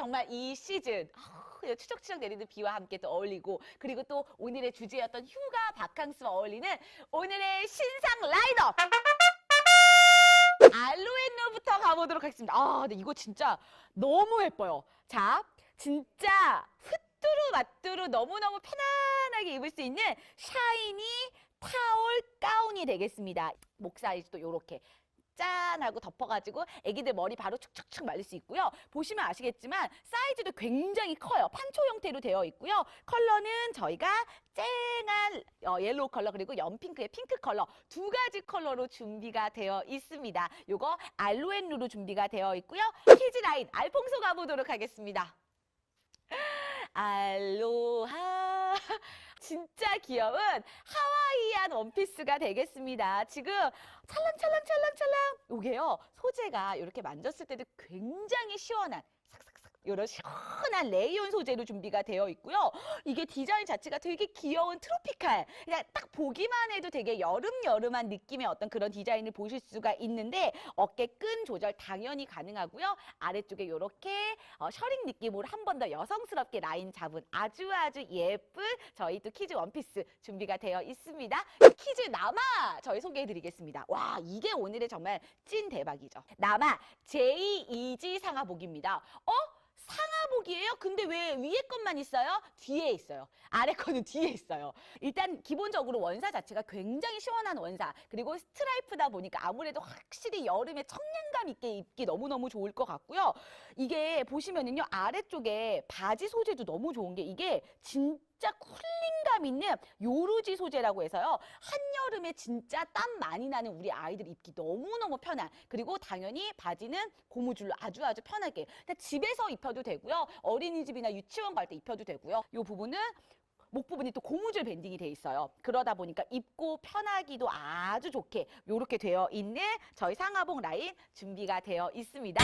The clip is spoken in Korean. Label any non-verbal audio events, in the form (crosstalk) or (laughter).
정말 이 시즌 아, 추적추적 내리는 비와 함께 또 어울리고 그리고 또 오늘의 주제였던 휴가 바캉스와 어울리는 오늘의 신상 라인업 알로에노부터 가보도록 하겠습니다. 아, 근데 이거 진짜 너무 예뻐요. 자, 진짜 후뚜루 마뚜루 너무너무 편안하게 입을 수 있는 샤이니 타올 가운이 되겠습니다. 목 사이즈도 요렇게 짠 하고 덮어가지고 애기들 머리 바로 축축축 말릴 수 있고요. 보시면 아시겠지만 사이즈도 굉장히 커요. 판초 형태로 되어 있고요. 컬러는 저희가 쨍한 어, 옐로우 컬러 그리고 연핑크의 핑크 컬러 두 가지 컬러로 준비가 되어 있습니다. 요거 알로엔루로 준비가 되어 있고요. 키즈 라인 알퐁소 가보도록 하겠습니다. 알로하 (laughs) 진짜 귀여운 하와 이안 원피스가 되겠습니다. 지금 찰랑찰랑찰랑찰랑 요게요 소재가 이렇게 만졌을 때도 굉장히 시원한 삭삭삭 이런 시원한 레이온 소재로 준비가 되어 있고요. 이게 디자인 자체가 되게 귀여운 트로피칼 그냥 딱 보기만 해도 되게 여름여름한 느낌의 어떤 그런 디자인을 보실 수가 있는데 어깨 끈 조절 당연히 가능하고요. 아래쪽에 이렇게 어, 셔링 느낌으로 한 번 더 여성스럽게 라인 잡은 아주 아주 예쁜 저희 또 키즈 원피스 준비가 되어 있습니다. 키즈 남아 저희 소개해드리겠습니다. 와 이게 오늘의 정말 찐 대박이죠. 남아 제2이지 상하복입니다. 어? 상하복이에요? 근데 왜 위에 것만 있어요? 뒤에 있어요. 아래 거는 뒤에 있어요. 일단 기본적으로 원사 자체가 굉장히 시원한 원사 그리고 스트라이프다 보니까 아무래도 확실히 여름에 청량감 있게 입기 너무너무 좋을 것 같고요. 이게 보시면은요 아래쪽에 바지 소재도 너무 좋은 게 이게 진짜 쿨링감 있는 요루지 소재라고 해서요. 한여름에 진짜 땀 많이 나는 우리 아이들 입기 너무너무 편한. 그리고 당연히 바지는 고무줄로 아주 아주 편하게. 그냥 집에서 입혀도 되고요. 어린이집이나 유치원 갈 때 입혀도 되고요. 요 부분은 목 부분이 또 고무줄 밴딩이 돼 있어요. 그러다 보니까 입고 편하기도 아주 좋게 이렇게 되어 있는 저희 상하복 라인 준비가 되어 있습니다.